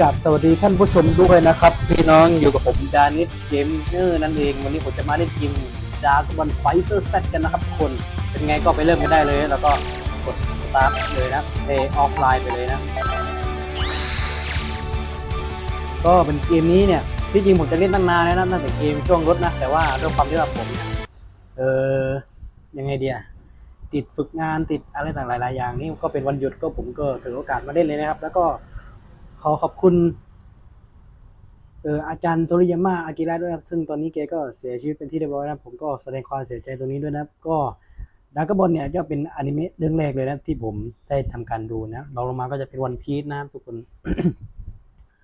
กับสวัสดีท่านผู้ชมด้วยนะครับ พี่น้องอยู่กับผมดานิสเกมเนอร์นั่นเอง วันนี้ผมจะมาเล่นเกมดาร์กวันไฟเตอร์เซตกันนะครับทุกคน เป็นไงก็ไปเริ่มกันได้เลย แล้วก็กดสตาร์ทเลยนะเพย์ออฟไลน์ไปเลยนะ ก็เป็นเกมนี้เนี่ย ที่จริงผมจะเล่นตั้งนานแล้วนะตั้งแต่เกมช่วงรถนะ แต่ว่าด้วยความที่ว่าผมเนี่ยเออยังไงเดียติดฝึกงานติดอะไรต่างหลายๆอย่างนี่ก็เป็นวันหยุดก็ผมก็ถือโอกาสมาเล่นเลยนะครับ แล้วก็ ขอขอบคุณเอออาจารย์โทริยาม่าอากิระด้วยครับ ซึ่งตอนนี้แกก็เสียชีวิตเป็นที่เรียบร้อยนะผมก็แสดงความเสียใจตรงนี้ด้วยนะก็ดากบอลเนี่ยจะเป็นอนิเมะเรื่องแรกเลยนะที่ผมได้ทำการดูนะรองลงมาก็จะเป็นวันพีชนะครับทุกคน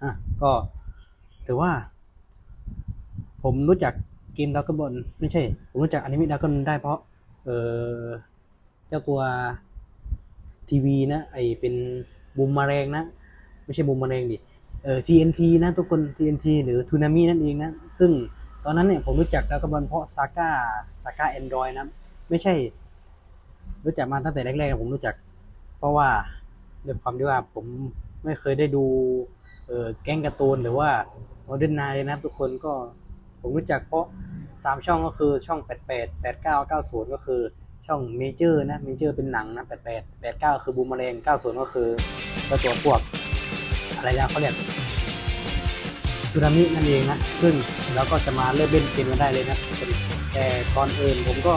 อะก็ถือว่า ผมรู้จักเกมดากบอลไม่ใช่ ผมรู้จักอนิเมะดากบอลได้เพราะ เออเจ้าตัวทีวีนะไอเป็นบูมมาแรงนะ ไม่ใช่บูมมาแรงดิเออ TNT นะทุกคน TNT หรือทูนามินั่นเองนะ ซึ่งตอนนั้นเนี่ยผมรู้จักดากบอลเพราะซาก้าซาก้าแอนดรอยนะ ไม่ใช่ รู้จักมาตั้งแต่แรกๆผมรู้จัก เพราะว่าด้วยความที่ว่าผมไม่เคยได้ดูเออแก๊งการ์ตูนหรือว่าโมเดิร์นไนนะทุกคนก็ผมรู้จักเพราะสามช่องก็คือช่อง 88 89 90 ก็คือช่องเมเจอร์นะเมเจอร์เป็นหนังนะ 88 89 คือบูมมาแรง90 ก็คือตัวพวก อะไรนะเขาเรียกทูนามินั่นเองนะ ซึ่งเราก็จะมาเริ่มเล่นเกมกันได้เลยนะทุกคนแต่ก่อนอื่นผมก็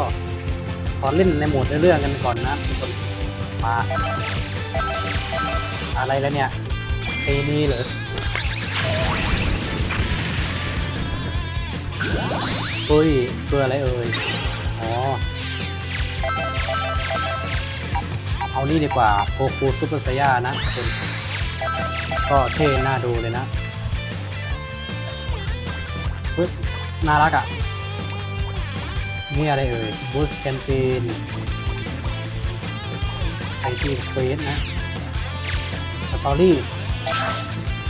ขอเล่นในโหมดเรื่องกันก่อนนะทุกคนมา อะไรแล้วเนี่ยเซนีเหรอเฮ้ยตัวออะไรเอ่ยอ๋อเอานี่ดีกว่าโกคูซูเปอร์ไซย่านะทุกคน ก็เท่น่าดูเลยนะปึ๊บน่ารักอะ นี่อะไรเอ่ยบูสแคนตีนไอทีเฟสนะ สตอรี่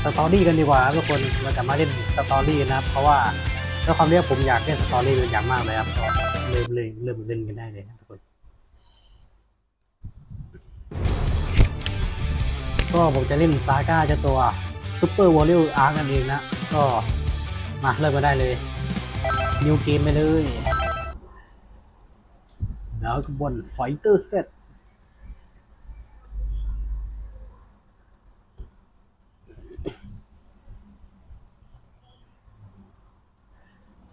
สตอรี่กันดีกว่าทุกคนเราจะมาเล่นสตอรี่นะครับเพราะว่าด้วยความที่ว่าผมอยากเล่นสตอรี่เป็นอย่างมากเลยครับก็เริ่มเลยเริ่มเล่นกันได้เลยนะทุกคน ก็ผมจะเล่นซาก้าเจ้าตัวซูเปอร์วอลเลย์อาร์นั่นเองนะ ก็มาเริ่มมาได้เลย นิวเกมไปเลย แล้วก็บนไฟเตอร์เซต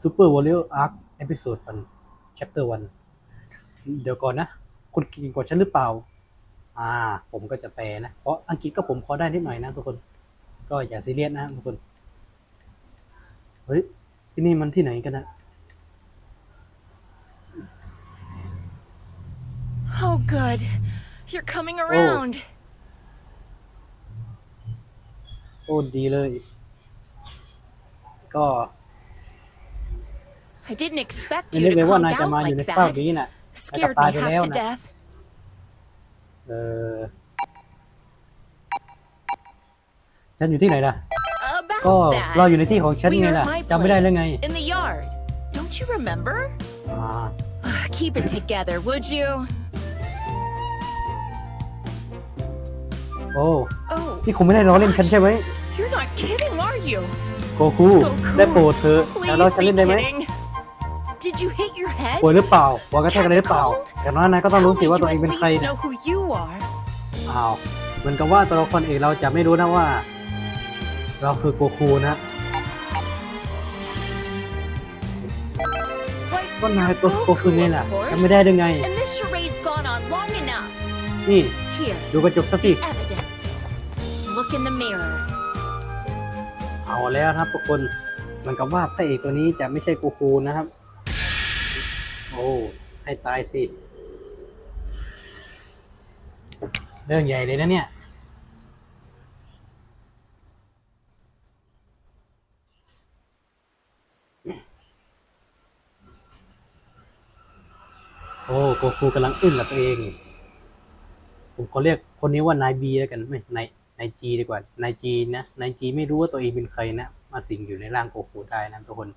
ซูเปอร์วอลเลย์อาร์เอพิโซดวัน chapter วันเดี๋ยวก่อนนะ คุณกินกว่าฉันหรือเปล่า อ่า ผมก็จะแปลนะ เพราะอังกฤษก็ผมพอได้นิดหน่อยนะทุกคน ก็อย่าซีเรียสนะทุกคน เฮ้ย ที่นี่มันที่ไหนกันนะ Oh, good. You're coming around. โอ้ดีเลย ก็ I didn't expect ไม่ you นึก to เลยว่า conk นายจะ out มาอยู่ like ในสภาพ that. นี้น่ะ Scared ตาย me ไปแล้ว half to นะ death. เออฉันอยู่ที่ไหนล่ะ ก็ About that. เราอยู่ในที่ของฉัน we ไง are ล่ะ at my จำไม่ได้แล้วไง place, In the yard. Don't you remember? อ่า Ugh, Keep it together, would you? โอ้ Oh, นี่คงไม่ได้ล้อเล่นฉันใช่ไหม you're not kidding, are you? โกคู Goku, ได้โปรดเธอะแล้วเรา please ฉัน be เล่นได้ไหม kidding. Did you hit your head? ป่วยหรือเปล่าหัวกระแทกอะไรหรือเปล่าอย่างน้อยนายก็ต้อง Tell รู้ me สิว่า you ตัวเอง at เป็นใคร least นะ know who you are. อ้าวเหมือนกับว่าตัวละครเอกเราจะไม่รู้นะว่า เราคือโกคูนะ Why, ก็นาย you're ตัวโกคูไง Goku, ล่ะ of course. จำไม่ได้ได้ไง And this charade's gone on long enough. นี่ Here, ดูกระจกซะสิ the evidence. Look in the mirror. เอาแล้วนะครับทุกคนเหมือนกับว่าพระเอกตัวนี้จะไม่ใช่โกคูนะครับ โอ้ ให้ตายสิ เรื่องใหญ่เลยนะเนี่ย โอ้โกคูกำลังอึ้งกับตัวเอง ผมขอเรียกคนนี้ว่านายบีแล้วกัน ไม่ นาย นายจีดีกว่า นายจีนะ นายจีไม่รู้ว่าตัวเองเป็นใครนะ มาสิงอยู่ในร่างโกคูได้นะทุกคน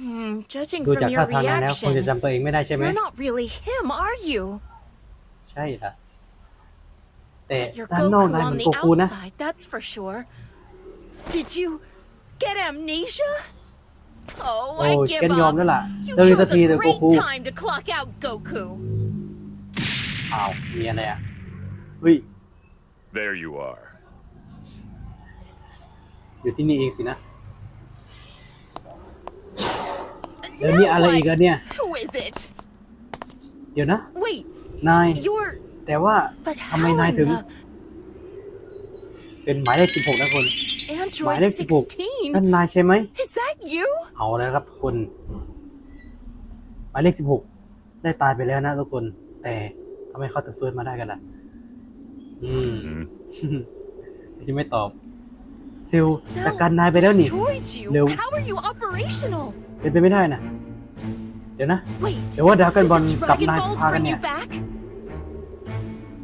Hmm, judging ดู from จาก your ท่าทางนั้นแล้วคงจะ reaction, จำตัวเองไม่ได้ใช่ไหม you're not really him, are you? ใช่ละแต่ You're ด้านนอก Goku นายเหมือ on น the โกคูนะ outside, that's for sure. Did you get amnesia? Oh, โอ้ I เช่น give ยอมแล้ว up. ล่ะ You เรื่องนี้สัก chose ที a เถอะโก great คู time to clock out Goku. อ้าวมีอะไรอ่ะเฮ้ย There you are. อยู่ที่นี่เองสินะ แล้วนี่ Now อะไรอีก what? อะเนี่ย Who is it? เดี๋ยวนะ Wait, นาย you're. แต่ว่า But ทำไม how นาย in ถึง the เป็นหมายเลขสิบหกนะคน หมาย Android เลขสิบหกนั่น 16? นายใช่ไหม Is that you? เอาแล้วครับทุกคน หมายเลขสิบหกได้ตายไปแล้วนะทุกคน แต่ทำไมเขาถึงฟื้นมาได้กันล่ะ อืม Hmm. จะไม่ตอบ ซิล Cell จัดการนายไปแล้วนี่ destroyed you. No. How are you operational? เป็นไปไม่ได้นะ เดี๋ยวนะ Wait. เดี๋ยวว่าดราก้อน Did บอล the กับ Dragon นาย Balls พากัน bring เนี่ you ย back?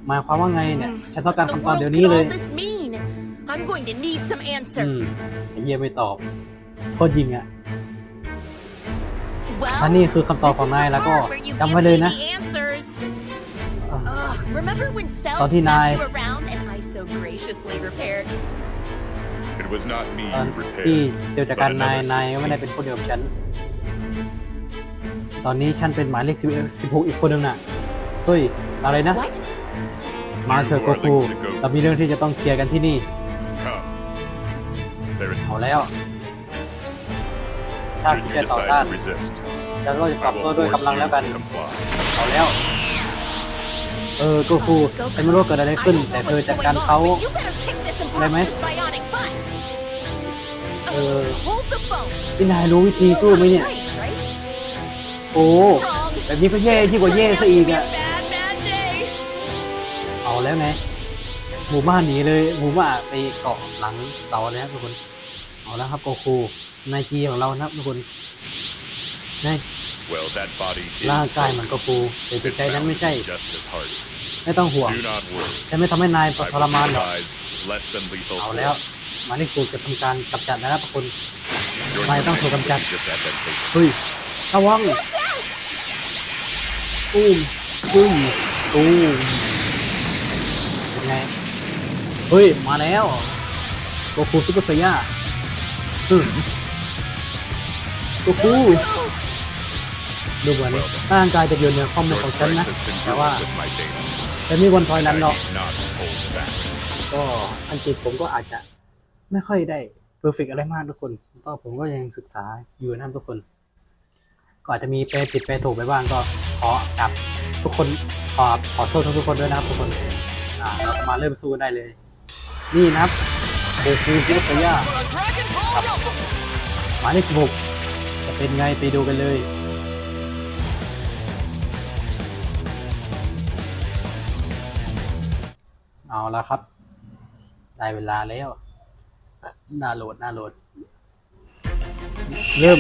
หมายความว่าไงเนี่ย Hmm. ฉันต้องการ The คำตอบ world เดี๋ยว could นี้เลย all this mean? I'm going to need some อื answer. มไอ้เฮียไม่ตอบโคตรยิงอะ Well, อันนี้คือคำตอบ this ของ is นาย the แล้วก็ part where you จำ give ไว้เลย me นะ the answers. อะ Ugh, remember when Cell ตอนที่นาย snapped you around and I so graciously repaired? It was not me ตอน you ที่ repaired. เซลลจากการนายนายก็ไม่ได้เป็นคนเดียวกับฉัน ตอนนี้ฉันเป็นหมายเลขสิบหกอีกคนหนึ่งน่ะเฮ้ย อะไรนะ What? มาเถอะโกคูเรามีเรื่องที่จะต้องเคลียร์กันที่นี่ Come. There it เอาแล้ว ถ้า Should คุณ you จะต่อ decide ต้าน to resist, ฉันก็จะตอบ I โต้ will ด้วย force กำลัง you แล้วกัน to comply. เอาแล้ว เออโกคู Goku, ฉันไม่รู้ว่าเกิดอะไร I ขึ้น don't แต่ know เธอ what's จัด going การ on, เขา but you better kick this imposter's bionic butt. Uh, Uh, hold the phone. พี่นายรู้วิธีสู้ไหมเนี่ย Right, right? โอ้ Wrong. แบบนี้ก็แย่ยิ่งกว่าแย่ซะอีกอะ Bad, bad day. เอาแล้วไงหมู่บ้านหนีเลยหมู่บ้านไปเกาะหลังเสาแล้วทุกคนเอาแล้วครับโกคูนายจีของเรานะครับทุกคนนาย Well, that body is ร่างกายเหมือนโก Goku's. คูแต่จิต Its ใจนั้นไม่ใช่ bound just as hardy. ไม่ต้องห่วง Do not worry. ฉันไม่ทำให้นาย I ทรมานหรอก will utilize less than lethal เอาแล้ว force. หมานิสูจะทำการกำจัดนะครับทุกคน Your Mày đang thử information cầm chặt. will be disadvantageous. เฮ้ย ระวัง Watch out! ตุ้มตุ้มตุ้มเป็นไงเฮ้ย มาแล้วโกคูซุปเปอร์ไซย่าอืมโกคู Goku! ดูเหมือนร่างกายจะอยู่เหนือข้อมูล Your ของฉัน strength นะ has been แต่ว่า proven with my data. จะไมมีวันถอยหลัง I หรอก need not hold back. ก็อังกฤษผมก็อาจจะไม่ค่อยได้เพอร์เฟกอะไรมากทุกคนก็ผมก็ยังศึกษาอยู่นะครับทุกคน ก็อาจจะมีแปลผิดแปลถูกไปบ้างก็ขอกับทุกคนขอขอโทษทุกคนด้วยนะครับทุกคนอ่าเราจะมาเริ่มสู้กันได้เลย นี่นะครับโกคูซิสยาหมายเลขสิบหกจะเป็นไงไปดูกันเลยเอาละครับ ได้เวลาแล้วน่าโหลดน่าโหลด เริ่ม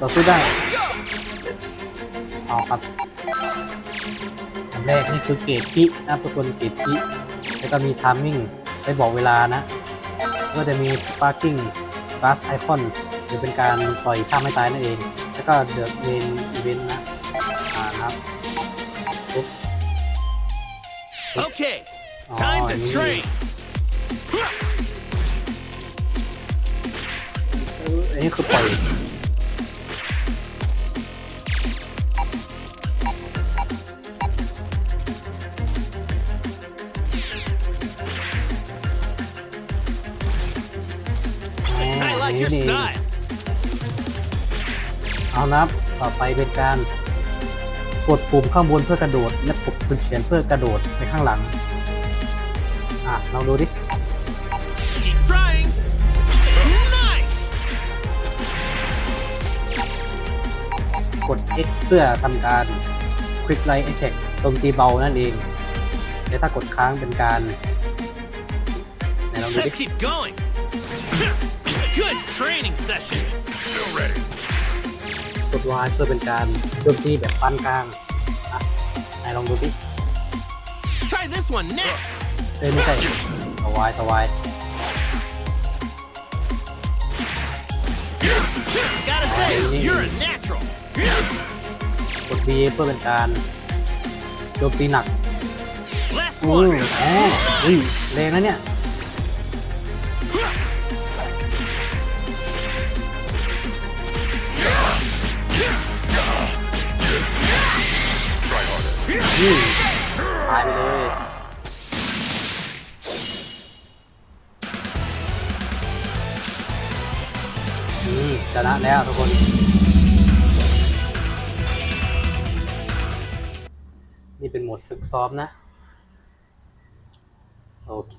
ต่อสู้ได้เอาครับอันแรกนี่คือเกตคินะครับทุกคนเกตคิแล้วก็มีทามมิ่งไปบอกเวลานะ ก็จะมีสปาร์กิ้งก a สไอคอนหรือเป็นการปล่อยท่าไม่ตายนั่นเอง แล้วก็เดอะเมนอีเวนต์นะอ่านะครับปุ๊บ Okay, อ๋อ time อั to นนี้ train. เอออันนี้คือปล่อย like นี้ your นี่ style. เอานับต่อไปเป็นการกดปุ่มข้างบนเพื่อกระโดด และกดปุ่มเฉียนเพื่อกระโดดในข้างหลัง อะลองดูดิ Keep trying. Nice. กด X เพื่อทำการ Quick Light Attack โจมตีเบานั่นเองและถ้ากดค้างเป็นการไหนลองดูดิ Let's keep going. Good training session. Still ready. กด Y เพื่อเป็นการโจมตีแบบปานกลางอะไหนลองดูดิ Try this one next. เอ้ยไม่ใช่สวายสวาย Gotta say, Hey. you're a natural. กด B เพื่อเป็นการโจมตีหนัก Last อืม one. อ๋ออุ้ยแรงนะเนี่ยี่ตายไปเลยอืมชนะแล้วทุกคน นี่เป็นโหมดฝึกซ้อมนะ โอเค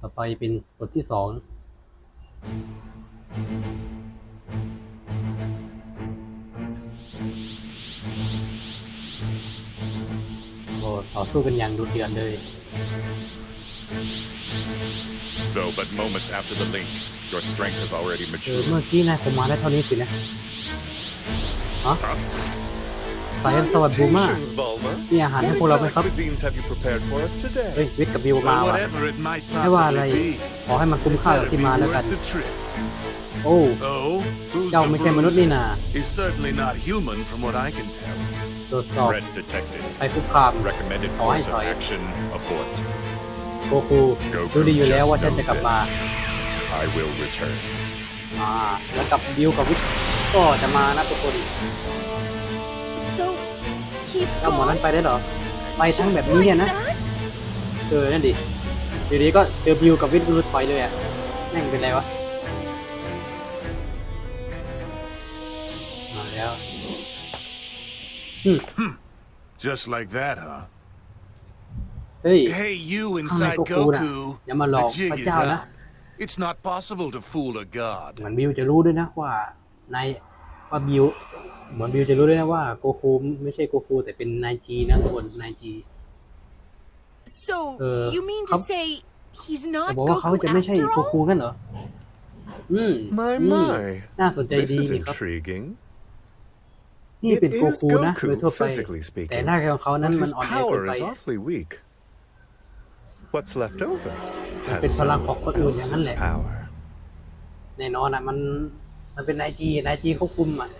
ต่อไปเป็นบทที่สอง ต่อสู้กันอย่างดุเดือดเลย Though but moments after the link, your strength has already เออ matured. เมื่อกี้นายคงมาได้เท่านี้สินะฮะ Huh? สายสวัสดิ์บูมา Salutations, Bulma. มีอาหารให้ What พวกเราไหม exotic ครับ cuisines have you prepared for us เฮ้ย today? วิทย์กับบิวมา Well, ว่ะ whatever it might ไม่ว่าอะไร possibly be, ขอให้มันคุ้ม it ค่ากับ better ที่ be มาแล้วกัน worth the trip. โอ้ Oh, who's เจ้า the ไม่ใช่มนุษย์นี่ bruiser? นา He's certainly not human from what I can tell. ตรวจสอบ Threat detected. ไปคุกคาม Recommended Oh, course I of saw it. action abort. โกคูรู้ดีอยู่แล้วว่าฉันจะกลับมา I will return. อ่าแล้วกับบิวกับวิทย์ก็จะมานะทุกคน So, he's แล้วหมอนั้น gone? ไปได้เหรอ ไปทั้ง Just แบบนี้เนี่ย like นะ that? เออ นั่นดิอยู่ดีก็เจอบิวกับวิทย์คือถอยเลยอะแม่งเป็นไรวะ Just like that, huh? เฮ้ย Hey, you ข้างใน inside โกคูน่ะ Goku. อย่ามาหลอก The jig พระ is เจ้านะ up. It's not possible to fool a god. เหมือนบิวจะรู้ด้วยนะว่าในว่าบิวเหมือนบิวจะรู้ด้วยนะว่าโกคูไม่ใช่โกคูแต่เป็นนายจีนะทุกคนนายจี So, Uh, you mean to how- say he's แต่ not บอกว่าเขา Goku จะไม่ใช่ after โกคู all? กันเหรอ อืม My อืม my. น่าสนใจ This ดี is นี่ครับ intriguing. นี่เป็น It โก is คูนะ Goku, โดยทั่วไป physically speaking, แต่หน้าของเขานั้น But มัน his อ่อนแอเกิน power ไป is awfully weak. What's left over เป็น has พลังของ someone คนอื่นอย่างนั้น else's แหละ power. แน่นอนอะมันมันเป็นนายจีนายจีควบคุมอะ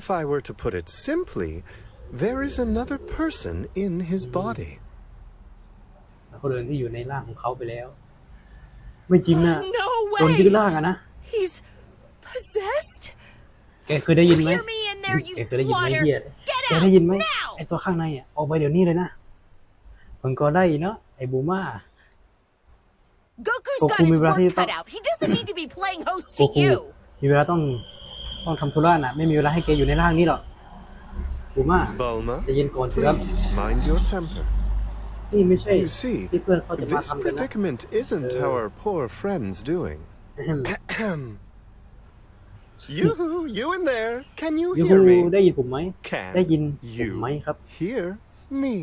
If I were to put it simply, there is another person in his body. คนอื่นที่อยู่ในร่างของเขาไปแล้ว ไม่จริงนะ No โดนยึด way! ร่างอะนะ He's possessed? แกเคยได้ยินไหม Hear me in there, you แกเคยได้ยินไหม squatter! เฮีย Get แกได้ยินไหม out now! ไอตัวข้างในอะออกไปเดี๋ยวนี้เลยนะมันก็ได้เนาะไอบูมา Goku's Goku got his may work berarti cut tak- out. He doesn't need to be playing host โก to คู you. มีเวลาต้องต้องทำธุระน่ะ ไม่มีเวลาให้แกอยู่ในร่างนี้หรอกบูมา Bulma, ใจะเย็นก่อนสิครับ please mind your temper. นี่ไม่ใช่ You see, ที่เพื่อนเขาจะมา this ทำกันนะ predicament isn't Uh. our poor friends doing. อืม you, you in there, can you ยู hear ฮู me? ได้ยินผมไหม Can ได้ยินผม you ไหมครับ hear me?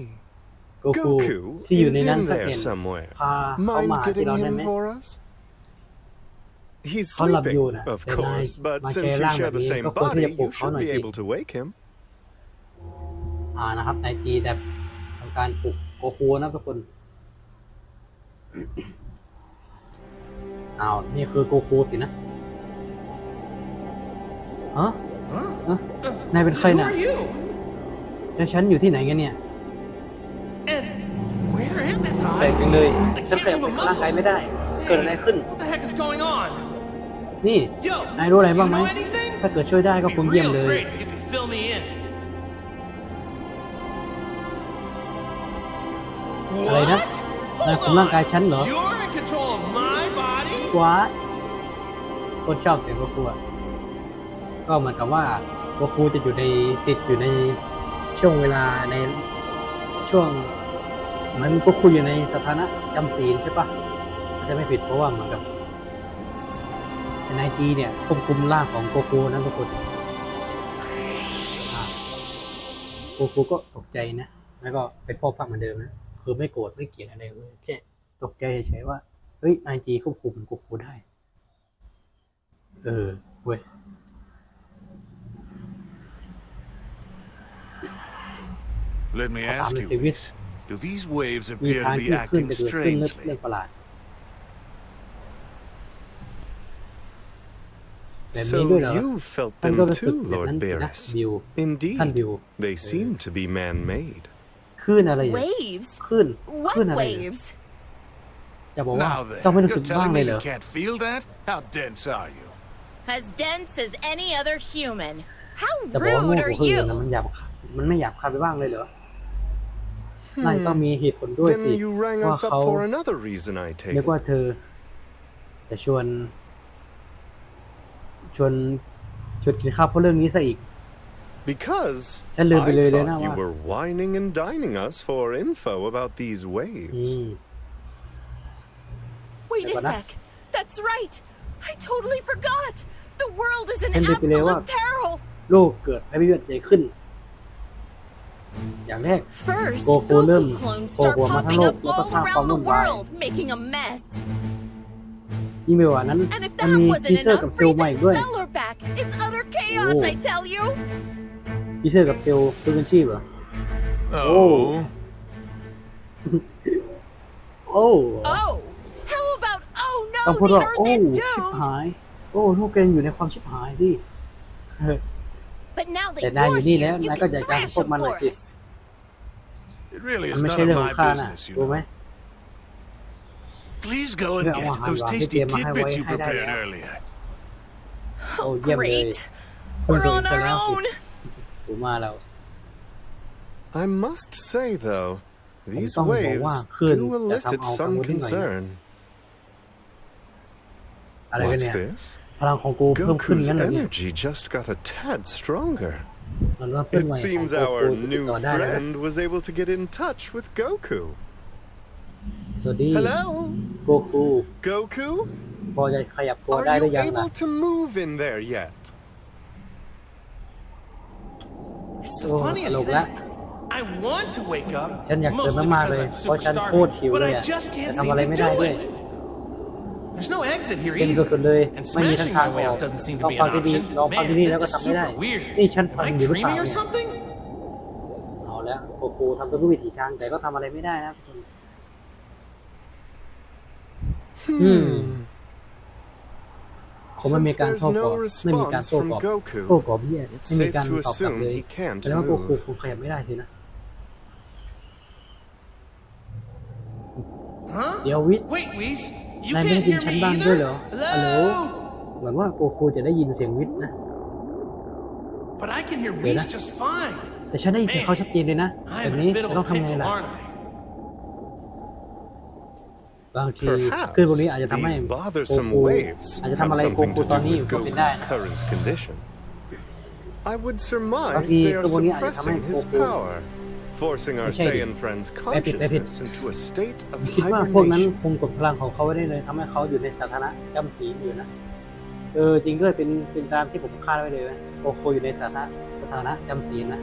โกคู Goku ที่อยู่ is ในนั้น in สัก there เห็น somewhere. พาเขามา Mind หาที่ getting เราได้ไหม him for us? He's เขาหลับอยู่ sleeping, นะ of แต่นาย course, but มาแช since ร์ you ร่างแบ share บ the นี้ same ก็ควรที่ body, จะปลุก you เขาห should น่อย be สิ able to wake him. อ่านะครับนายจีแบบทำการปลุกโกคูนะทุกคน อ้าวนี่คือโกคูสินะ ฮะฮะนายเป็นใคร Who น่ะ are you? แล้วฉันอยู่ที่ไหนกันเนี่ย And where am I, แปลก Ty? จังเลยฉันขยับร่างกายไม่ได้ เกิดอะไรขึ้น What the heck is going on? นี่ Yo, นายรู้อะไร do you บ้างไหม know anything? ถ้าเกิดช่วยได้ก็ It'd คง be เยี่ยม real เลย great if you could fill me in. อะไรนะ What? นาย Hold คุมร่างกาย on. ฉันเหรอ You're in control of my body? ว้าคนชอบเสียงโกคูอะ ก็เหมือนกับว่าโกคูจะอยู่ในติดอยู่ในช่วงเวลาในช่วงเหมือนโกคูอยู่ในสถานะจำศีลใช่ปะจะไม่ผิดเพราะว่าเหมือนกับนายจีเนี่ยควบคุมร่างของโกคูนะทุกคนโกคูก็ตกใจนะแล้วก็เป็นพ่อฟังเหมือนเดิมนะคือไม่โกรธไม่เกลียดอะไรเลยแค่ตกใจเฉยๆว่าเฮ้ยนายจีควบคุมโกคูได้ เออเว้ย Let me ขอถาม ask หน่อย you สิวิส this. Do these waves มี appear ทาง to be ที่ขึ้น acting จะเกิดขึ้นเรื่อง strangely? เรื่องประหลาด แบบนี้ So ด้วยเหรอ you felt ท่านก็ them รู้สึก too, แบบนั้น Lord สินะ Beerus. บิว ท่านบิว Indeed, they seem to be man-made. คลื่นอะไรอ่ะ Waves? คลื่นค What ลื่นอะไรอ่ะ waves? จะบอกว่า Now then, เจ้าไม่รู้สึก you're บ้าง telling เล me ยเหรอ you can't feel that? How dense are you? As dense as any other human. How จะบอกว่าโง่ rude ก are ว่าคนอื่นนะ you? มันหยาบคายมันไม่หยาบคายไปบ้างเลยเหรอ น่าจะต้องมีเหตุผลด้วยสิ Then you rang ว่า us เขา up for another reason, I take นึก it. ว่าเธอ จะชวน ชวนชวนกินข้าวเพราะเรื่องนี้ซะอีก Because ฉันลืมไปเลยเลย I นะ thought you ว่า were whining and dining us for info about these อื waves. ม Wait a Ikaw na? sec. That's right. I totally forgot. The world is in ฉันลืมไปเลยว่า absolute peril. โลกเกิดภัยพิบัติใหญ่ขึ้น อย่างแรก First, Goku Goku เริ่ม clones โผล่ start หัวมาทั้ง popping โลก up แล้วก็ all สร้างความ around the วุ่นวาย world, making a mess. ยิ่งไปกว่านั้น And if มัน that มี wasn't ฟีเซอร์ enough, กับเซลล์ใหม่ freezing ด้วย Zeller back. It's utter chaos, Oh. I tell you. ฟีเซอร์กับเซลล์ฟื้นคืนชีพเหรอ Oh. โอ้ Oh, how about oh ต้อง no, พูด the ว่า Earth โอ้ is ชิบ doomed. หาย โอ้ลูกแกยังอยู่ในความชิบหายสิ But now that แต่นายอยู่ you're นี่ here, แล้ว you นายก็ can จัดการ thrash พวก them มันหน่อย for สิ us. It really มัน is ไม่ none ใช่ of เรื่องของ my ข้านะ business, you รู้ไหม know. Please go and Yeah, get well, those I'm- I'm tasty getting my tidbits you way- hide prepared out. earlier. โอ้เยี่ยมเลย Great. เพิ่ง We're ตัวอี on กซะ our แล้วสิ own. กูมาแล้ว I must say, though, these ต้องบอก waves ว่าคลื่น do จะ elicit ทำเอากัง some วลนิดหน่อยนะ concern. อะไรกัน What's เนี่ย this? พลังของกูเพิ่มขึ้น Goku's งั้นเหรอเนี่ย energy just got a tad stronger. มันว่าเพื่อน It ใหม่ของ seems โก our กูติด new ต่อได้แล้วนะ friend was able to get in touch with Goku. สวัสดี Hello? โกคู Goku? พอจะขยับตัวได้ Are หรื you อยังล่ะ able to move in there yet? It's โอ้ the ต funniest ลก thing. ละ I want to wake up. ฉันอยากตื่น mostly มากๆเลย because I'm เพราะฉัน super โคตรหิว starving, เลย but อะ I just แต่ can't ทำ seem อะไร to ไม่ได้ do ด้วย it. There's no exit here เซ็ง either. สุดๆเลย And ไม่มีทาง smashing ทาง my อ way อก out doesn't seem ลอ to ง be ฟัง an ที่นี่ option. ลองฟัง Man, ที่นี่แล้ว this ก็ is ทำไม่ได้ super weird. นี่ฉันฟั Am ง I อยู่หรือเปล่า dreaming or เนี่ย something? เอาแล้วโกคูทำทุกวิถีทางแต่ก็ทำอะไรไม่ได้นะทุกคนอืมคงไม่มี Since การ there's โต้ตอบ no ไม่มีการ response โต้ from ตอบ Goku, โต้ตอบเบี้ย it's ไม่มี safe การ to ตอบกลับ assume เลย he can't แสดงว่าโกคู move. คงขยับไม่ได้สินะ Huh? เดี๋ยววิท Wait, Whis. You นายไม่ได้ can't ยิน hear ฉัน me บ้างด้วยเหรอ either? ฮัลโหล Hello? เหมือนว่าโกคูจะได้ยินเสียงวิทย์นะ But I can hear Wait, Whis huh? just fine. แต่ฉันได้ยินเสียงเขาชัดเจนเลยนะแบ I'm บ in นี้ a bit จะ of ต้อง a ทำไง pickle, ล่ะ aren't I? บางที Perhaps คลื่นพวกนี้อาจจะทำให้ these โก bothersome คู waves อาจจะ have ทำอะไรโก something คู to ตอน do นี้ with ก็เป็นได้ Goku's นะ current condition. I would surmise Bagi they are kebun ni ada suppressing tamai his Goku. power, forcing our Macam ni. Saiyan friend's Epit, epit. consciousness into a state of คิดว่าพวกนั้น hibernation. คงกดพลังของเขาไว้ได้เลยทำให้เขาอยู่ในสถานะจำศีลอยู่นะเออจริงด้วยเป็นเป็นตามที่ผมคาดไว้เลยนะโกคูอยู่ในสถานะสถานะจำศีลนะ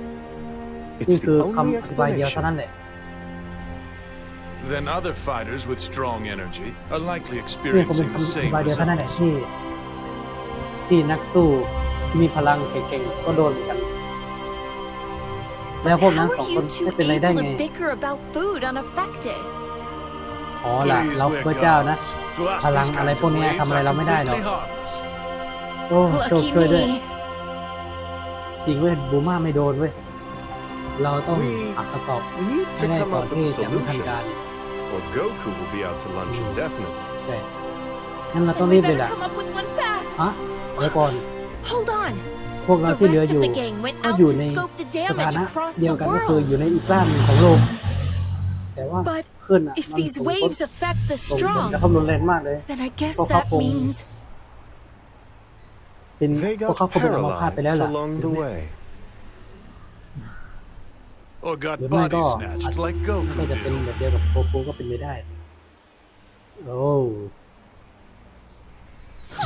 It's นี่คือ the คำ only อธิบายเดียวเท่า explanation. นั้นแหละ Then other fighters with strong energy are likely นี่คงเป็น experiencing the คำอธิ same บายเดียวเท่านั้นแหละ results. ที่ ที่นักสู้ที่มีพลังเก่งๆก็โดนเหมือนกัน แล้วพวกนั้น How สอง are ค you น two ไม่เป็นไรได้ able ไง to bicker about food unaffected? อ๋อล่ะ Please, เรา we're พระเจ้านะ gods. To us, พลัง these อะไร kinds พวก of เนี้ย waves ทำอะไร are เราไม่ได้หรอก completely harmless. โอ้โชค Lucky ช่วยด้วย me. จริงเว้ยบูมาไม่โดนเว้ย เราต้อง We หาคำตอบ need ให้ to ได้ come ก่อน up ที่ with a จะไม่ทัน solution, การ or Goku will be out to lunch Hmm. indefinitely. ใช่งั้นเราต้อง Then รี we บเลย better ล่ะ come up with one fast. ฮะเดี๋ยวก่อน Hold on. พวกเรา The ที่เหลือ rest อยู่ of the gang went ก็ out อยู่ to ใน scope the สถา damage นะ across เดียว the กันก็คืออยู่ world. ในอีกด้านหนึ่งของโลก แต่ว่า But ขึ้นอะ if มัน these ส่งผล waves affect the ส่งผล strong, กระทบรุนแรงมากเลย then I guess Kok that ako- means เป็น They พวก got เขาคงเป็นอัมพาตไปแล้ว paralyzed ล่ะ along the way. Or got หรือไม่ body ก็อาจ snatched like ก็ Goku จะเป็น did. แบบเดียวกับโคฟูก็เป็นไปได้ โอ้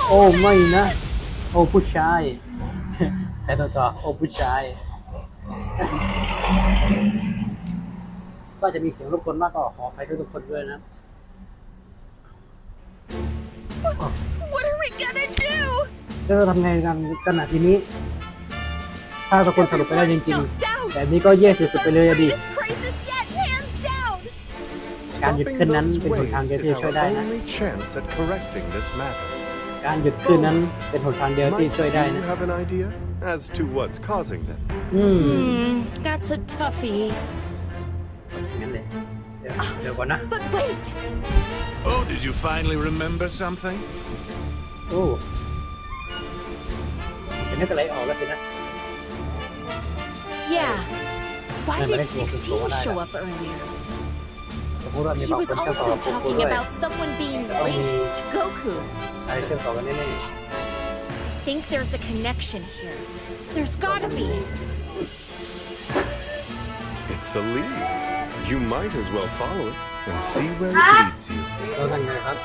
โอ้ไม่นะ โอ้ผู้ชาย แต่ต่อต่อโอ้ผู้ชาย ก็จะมีเสียงรบกวนมากก็ขออภัยทุกๆคนด้วยนะ what are we gonna do? แล้วเราทำไงกันกันอะทีนี้ ถ้าทุกคนสรุปไปแล้วจริง Everyone's knocked ๆ out. แต่นี้ก็แย่สุดๆไปเลยอะดิ Greatest crisis yet, hands down. การหยุด Stopping ขึ้นนั้น those เป็นหนทาง waves เดียว is ที่ช่วย our ได้นะ only chance at correcting this matter. การหยุดขึ้นนั้นเป็นหนทางเดียวที่ Might ช่วยได้ you นะ have an idea as to what's causing them? อืม Hmm, that's a toughie. งั้นเลยเดี๋ยวเดี๋ยวก่อนนะ But wait, Oh, did you finally remember something? โอ้นึกอะไรออกแล้วสินะ Yeah. Why Yeah, but did it's walking 16 forward, show I- up earlier? สมมติว่ามี He บอก was คนเชื่อมต่อ also กับโกคู talking ด้วย about someone being Oh, linked he- to Goku. ใช่เชื่อมต่อกันแน่ Think there's a connection here. There's gotta be. It's a lead. You might as well follow it and see where it leads you. ๆแล้วนั่นไงครับ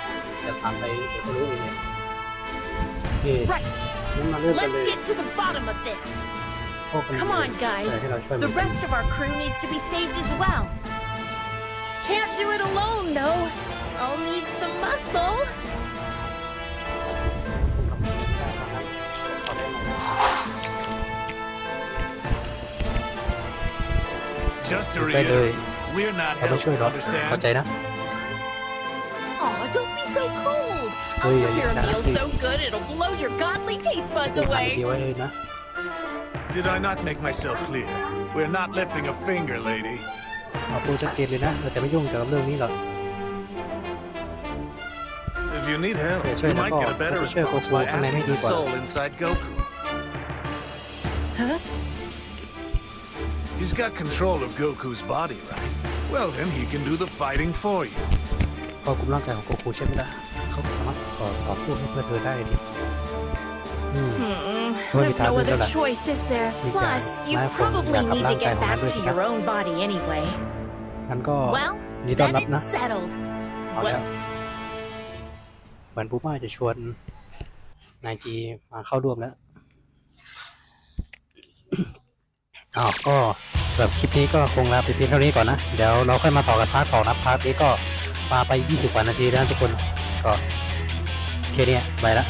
จะทำไปเดี๋ยวก็รู้เองเนี่ยโอเค Right. งั้นมาเริ่มกันเล Let's ย get to the bottom of this. พวกมัน Come on, guys. อะไรที่เราช่วยมัน The rest of our crew needs to be saved as well. Can't do it alone, though. I'll need some muscle. Just to ไปเลย reiterate, we're not เราไม่ช่วย helping, หรอกเข้าใจ understand? นะ Aw, don't be so cold. Oh, I'll yeah, prepare a yeah, meal yeah. so good it'll blow your godly taste buds จะทำ away. ดีไว้เลยนะ Did I not make myself clear? We're not lifting a finger, lady. เอาพูดชัดเจนเลยนะ เราจะไม่ยุ่งเกี่ยวกับเรื่องนี้หรอก If you need help, Yeah, sure, you might no, get a better no, sure, response Goku, by can I asking make the you one? soul inside Goku. Huh? He's got control of Goku's body, right? Well, then he can do the fighting for you. พอกลุ่มร่างกายของโกคูใช่ไหมล่ะเขาสามารถสอนต่อสู้ให้เพื่อเธอได้ดิอืม Hmm. Well, There's it's no happened, other Lola. choice, is there? You Plus, can- you my phone, probably yeah, need to kaplan get tayo, back nandun to sila. your own body anyway. งั้นก็ Well, ยินดีต้อน then รับนะ it's settled. เอาแล้วเหมือนปูม่าจะชวนนายจีมาเข้าร่วมแล้ว อ้าวก็สำหรับคลิปนี้ก็คงลาไปเพียงเท่านี้ก่อนนะ เดี๋ยวเราค่อยมาต่อกันพาร์ทสองนะพาร์ทนี้ก็มาไป 20กว่านาทีแล้วทุกคนก็โอเคเนี่ยไปละ